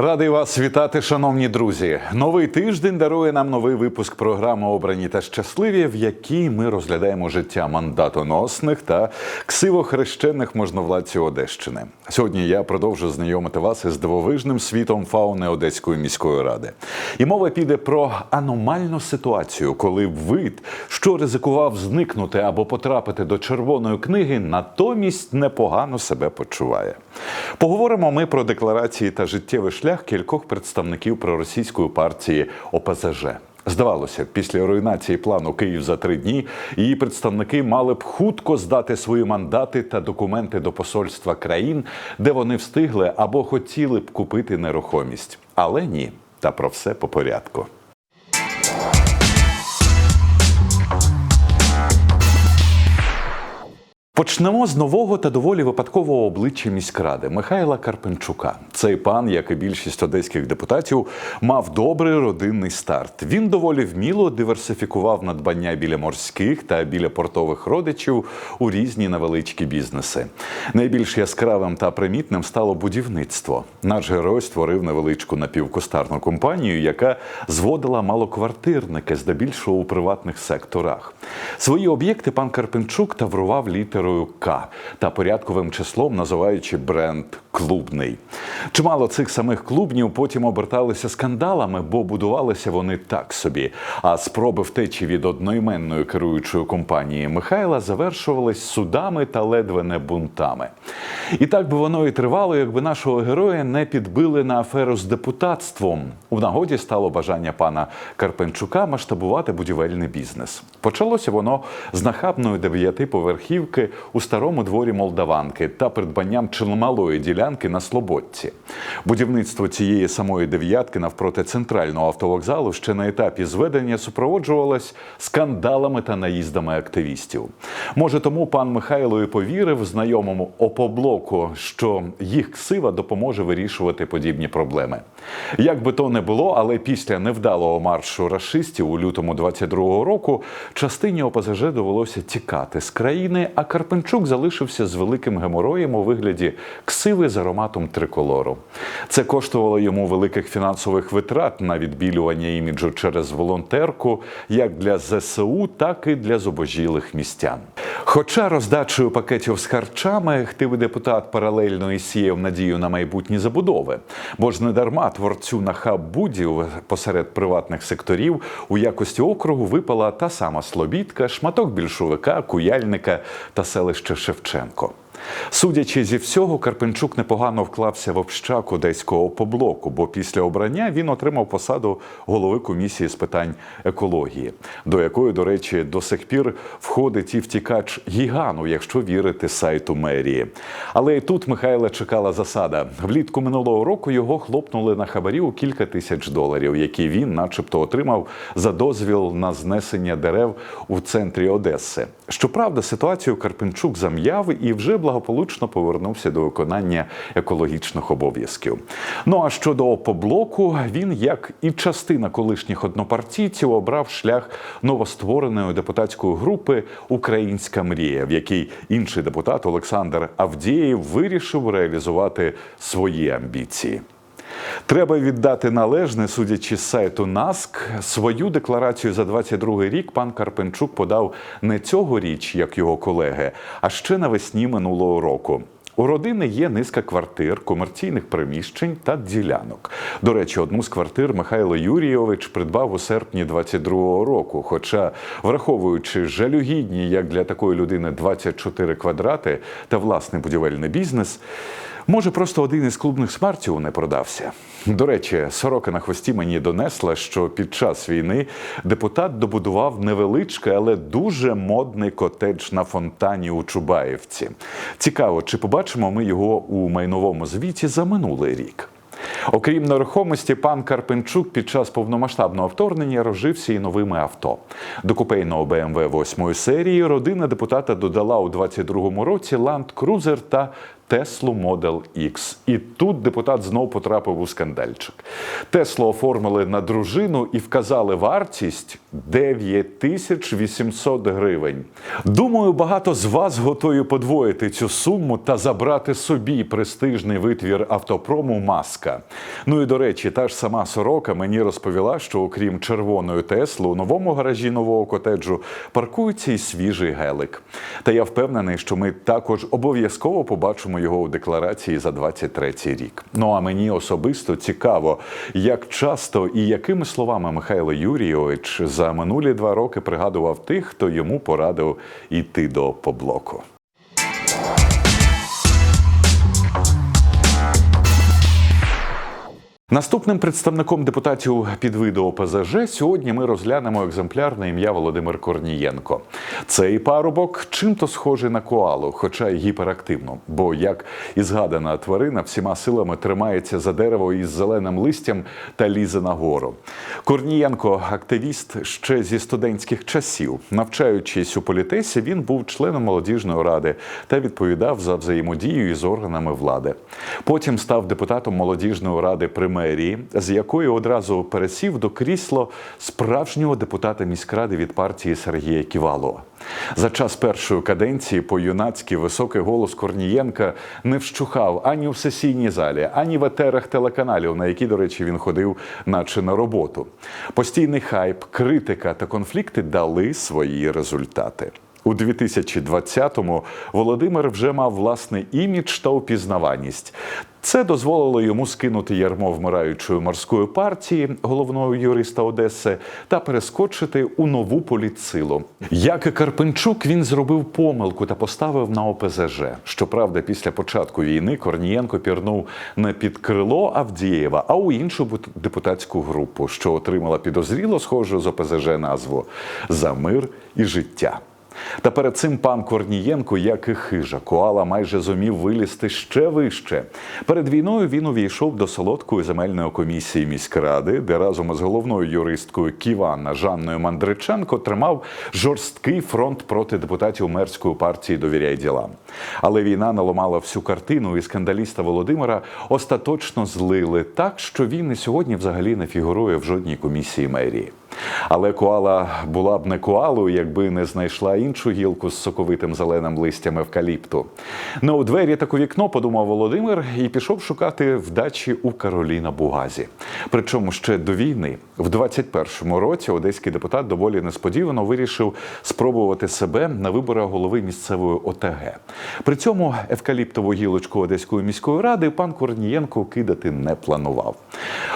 Радий вас вітати, шановні друзі. Новий тиждень дарує нам новий випуск програми Обрані та щасливі, в якій ми розглядаємо життя мандатоносних та ксивохрещених можновладців Одещини. Сьогодні я продовжу знайомити вас із дивовижним світом фауни Одеської міської ради. І мова піде про аномальну ситуацію, коли вид, що ризикував зникнути або потрапити до червоної книги, натомість непогано себе почуває. Поговоримо ми про декларації та життєвий шлях кількох представників проросійської партії ОПЗЖ. Здавалося, після руйнації плану Київ за три дні її представники мали б хутко здати свої мандати та документи до посольства країн, де вони встигли або хотіли б купити нерухомість. Але ні, та про все по порядку. Почнемо з нового та доволі випадкового обличчя міськради Михайла Карпенчука. Цей пан, як і більшість одеських депутатів, мав добрий родинний старт. Він доволі вміло диверсифікував надбання біля морських та біля портових родичів у різні невеличкі бізнеси. Найбільш яскравим та примітним стало будівництво. Наш герой створив невеличку напівкустарну компанію, яка зводила малоквартирники, здебільшого у приватних секторах. Свої об'єкти пан Карпенчук таврував літерою К та порядковим числом, називаючи бренд клубний. Чимало цих самих клубнів потім оберталися скандалами, бо будувалися вони так собі. А спроби втечі від одноіменної керуючої компанії Михайла завершувались судами та ледве не бунтами. І так би воно і тривало, якби нашого героя не підбили на аферу з депутатством. У нагоді стало бажання пана Карпенчука масштабувати будівельний бізнес. Почалося воно з нахабної дев'ятиповерхівки у старому дворі Молдаванки та придбанням чималої ділянки на Слободці. Будівництво цієї самої дев'ятки навпроти центрального автовокзалу ще на етапі зведення супроводжувалось скандалами та наїздами активістів. Може, тому пан Михайло і повірив знайомому опоблоку, що їх ксива допоможе вирішувати подібні проблеми. Як би то не було, але після невдалого маршу рашистів у лютому 22-го року частині ОПЗЖ довелося тікати з країни, а Карпенчук залишився з великим гемороєм у вигляді ксиви з ароматом триколору. Це коштувало йому великих фінансових витрат на відбілювання іміджу через волонтерку, як для ЗСУ, так і для зубожілих містян. Хоча роздачею пакетів з харчами хтивий депутат паралельно і сіяв надію на майбутні забудови, бо ж не дарма творцю на хаб-будів посеред приватних секторів у якості округу випала та сама Слобідка, шматок більшовика, куяльника та селище Шевченко. Судячи зі всього, Карпенчук непогано вклався в общак одеського поблоку, бо після обрання він отримав посаду голови комісії з питань екології, до якої, до речі, до сих пір входить і втікач гігану, якщо вірити сайту мерії. Але і тут Михайла чекала засада. Влітку минулого року його хлопнули на хабарі у кілька тисяч доларів, які він, начебто, отримав за дозвіл на знесення дерев у центрі Одеси. Щоправда, ситуацію Карпенчук зам'яв і вже благополучно повернувся до виконання екологічних обов'язків. Ну а щодо опоблоку, він, як і частина колишніх однопартійців, обрав шлях новоствореної депутатської групи Українська мрія, в якій інший депутат Олександр Авдієв вирішив реалізувати свої амбіції. Треба віддати належне, судячи з сайту НАСК, свою декларацію за 22 рік пан Карпенчук подав не цьогоріч, як його колеги, а ще навесні минулого року. У родини є низка квартир, комерційних приміщень та ділянок. До речі, одну з квартир Михайло Юрійович придбав у серпні 22-го року. Хоча, враховуючи жалюгідні, як для такої людини, 24 квадрати та власний будівельний бізнес. Може, просто один із клубних смартів не продався. До речі, сорока на хвості мені донесла, що під час війни депутат добудував невеличкий, але дуже модний котедж на фонтані у Чубаївці. Цікаво, чи побачимо ми його у майновому звіті за минулий рік. Окрім нерухомості, пан Карпенчук під час повномасштабного вторгнення розжився і новими авто. До купейного BMW 8 серії родина депутата додала у 22-му році Land Cruiser та Теслу Model X. І тут депутат знов потрапив у скандальчик. Теслу оформили на дружину і вказали вартість 9800 гривень. Думаю, багато з вас готові подвоїти цю суму та забрати собі престижний витвір автопрому маска. Ну і до речі, та ж сама сорока мені розповіла, що окрім червоної Тесли, у новому гаражі нового котеджу паркується і свіжий гелик. Та я впевнений, що ми також обов'язково побачимо його у декларації за 23 рік. Ну а мені особисто цікаво, як часто і якими словами Михайло Юрійович за минулі два роки пригадував тих, хто йому порадив іти до поблоку. Наступним представником депутатів підвиду ОПЗЖ сьогодні ми розглянемо екземпляр на ім'я Володимир Корнієнко. Цей парубок чим-то схожий на коалу, хоча й гіперактивно. Бо як і згадана тварина всіма силами тримається за дерево із зеленим листям та лізе нагору. Корнієнко активіст ще зі студентських часів. Навчаючись у політесі, він був членом молодіжної ради та відповідав за взаємодію із органами влади. Потім став депутатом молодіжної ради при мерії, з якої одразу пересів до крісла справжнього депутата міськради від партії Сергія Ківалова. За час першої каденції по-юнацьки високий голос Корнієнка не вщухав ані в сесійній залі, ані в етерах телеканалів, на які, до речі, він ходив, наче на роботу. Постійний хайп, критика та конфлікти дали свої результати. У 2020-му Володимир вже мав власний імідж та упізнаваність. Це дозволило йому скинути ярмо вмираючої морської партії, головного юриста Одеси, та перескочити у нову політсилу. Як і Карпенчук, він зробив помилку та поставив на ОПЗЖ. Щоправда, після початку війни Корнієнко пірнув не під крило Авдієва, а у іншу депутатську групу, що отримала підозріло схожу з ОПЗЖ назву За мир і життя. Та перед цим пан Корнієнко, як і хижа, коала майже зумів вилізти ще вище. Перед війною він увійшов до солодкої земельної комісії міськради, де разом із головною юристкою Ківана Жанною Мандриченко тримав жорсткий фронт проти депутатів мерської партії Довіряй ділам. Але війна наламала всю картину, і скандаліста Володимира остаточно злили так, що він і сьогодні взагалі не фігурує в жодній комісії мерії. Але коала була б не коалою, якби не знайшла іншу гілку з соковитим зеленим листям евкаліпту. Не у двері так у вікно, подумав Володимир, і пішов шукати вдачі у Кароліна Бугазі. Причому ще до війни, в 21-му році, одеський депутат доволі несподівано вирішив спробувати себе на виборах голови місцевої ОТГ. При цьому евкаліптову гілочку Одеської міської ради пан Корнієнко кидати не планував.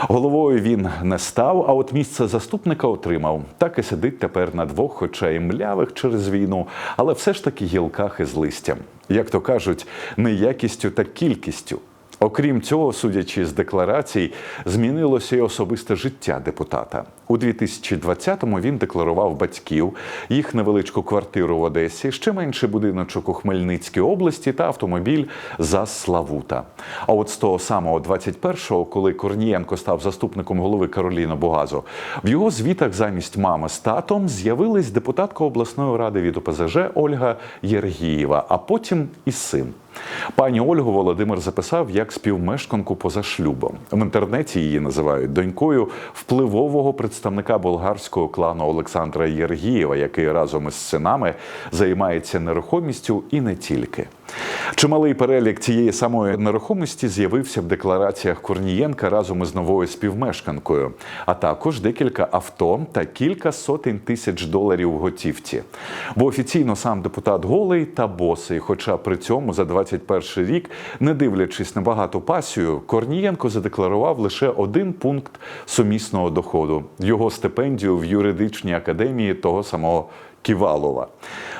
Головою він не став, а от місце заступника отримав. Так і сидить тепер на двох, хоча і млявих через війну, але все ж таки гілках із листям. Як то кажуть, не якістю та кількістю. Окрім цього, судячи з декларацій, змінилося й особисте життя депутата. У 2020-му він декларував батьків, їх невеличку квартиру в Одесі, ще менший будиночок у Хмельницькій області та автомобіль за Славута. А от з того самого 21-го, коли Корнієнко став заступником голови Кароліна Бугазу, в його звітах замість мами з татом з'явилась депутатка обласної ради від ОПЗЖ Ольга Єргієва, а потім і син. Пані Ольгу Володимир записав як співмешканку поза шлюбом. В інтернеті її називають донькою впливового представника болгарського клану Олександра Єргієва, який разом із синами займається нерухомістю і не тільки. Чималий перелік цієї самої нерухомості з'явився в деклараціях Корнієнка разом із новою співмешканкою, а також декілька авто та кілька сотень тисяч доларів в готівці. Бо офіційно сам депутат голий та босий, хоча при цьому за 21 рік, не дивлячись на багату пасію, Корнієнко задекларував лише один пункт сумісного доходу його стипендію в юридичній академії того самого Ківалова.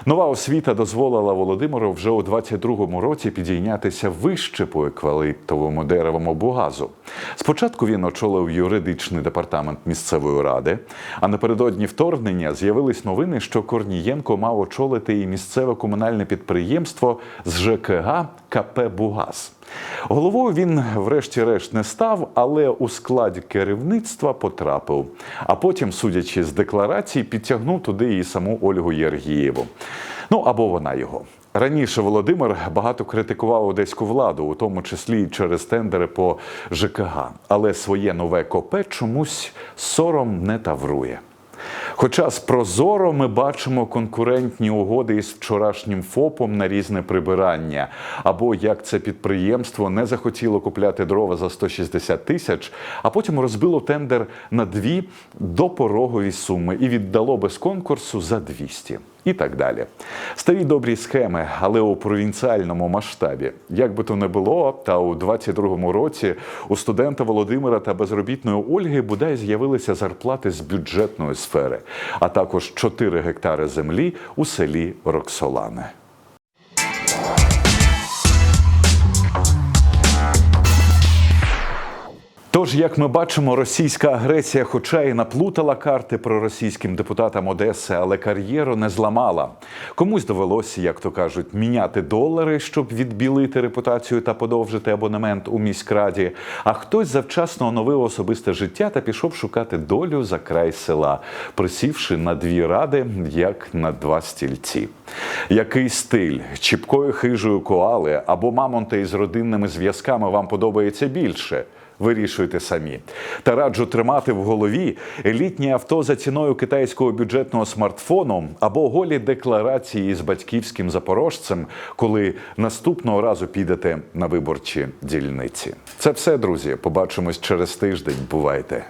Нова освіта дозволила Володимиру вже у 22-му році підійнятися вище по екваліптовому деревому бугазу. Спочатку він очолив юридичний департамент місцевої ради, а напередодні вторгнення з'явились новини, що Корнієнко мав очолити і місцеве комунальне підприємство з ЖКГ КП Бугаз. Головою він, врешті-решт, не став, але у складі керівництва потрапив. А потім, судячи з декларацій, підтягнув туди і саму Ольгу Єргієву. Ну або вона його. Раніше Володимир багато критикував одеську владу, у тому числі і через тендери по ЖКГ. Але своє нове копе чомусь сором не таврує. Хоча з Прозоро ми бачимо конкурентні угоди із вчорашнім ФОПом на різне прибирання, або як це підприємство не захотіло купляти дрова за 160 тисяч, а потім розбило тендер на дві допорогові суми і віддало без конкурсу за 200. І так далі. Старі добрі схеми, але у провінціальному масштабі. Як би то не було, та у 22-му році у студента Володимира та безробітної Ольги бодай з'явилися зарплати з бюджетної сфери, а також 4 гектари землі у селі Роксолане. Тож, як ми бачимо, російська агресія, хоча і наплутала карти проросійським депутатам Одеси, але кар'єру не зламала. Комусь довелося, як то кажуть, міняти долари, щоб відбілити репутацію та подовжити абонемент у міськраді. А хтось завчасно оновив особисте життя та пішов шукати долю за край села, присівши на дві ради, як на два стільці. Який стиль чіпкою хижою коали або мамонта із родинними зв'язками вам подобається більше? Вирішуйте самі. Та раджу тримати в голові елітні авто за ціною китайського бюджетного смартфону або голі декларації з батьківським запорожцем, коли наступного разу підете на виборчі дільниці. Це все, друзі. Побачимось через тиждень. Бувайте.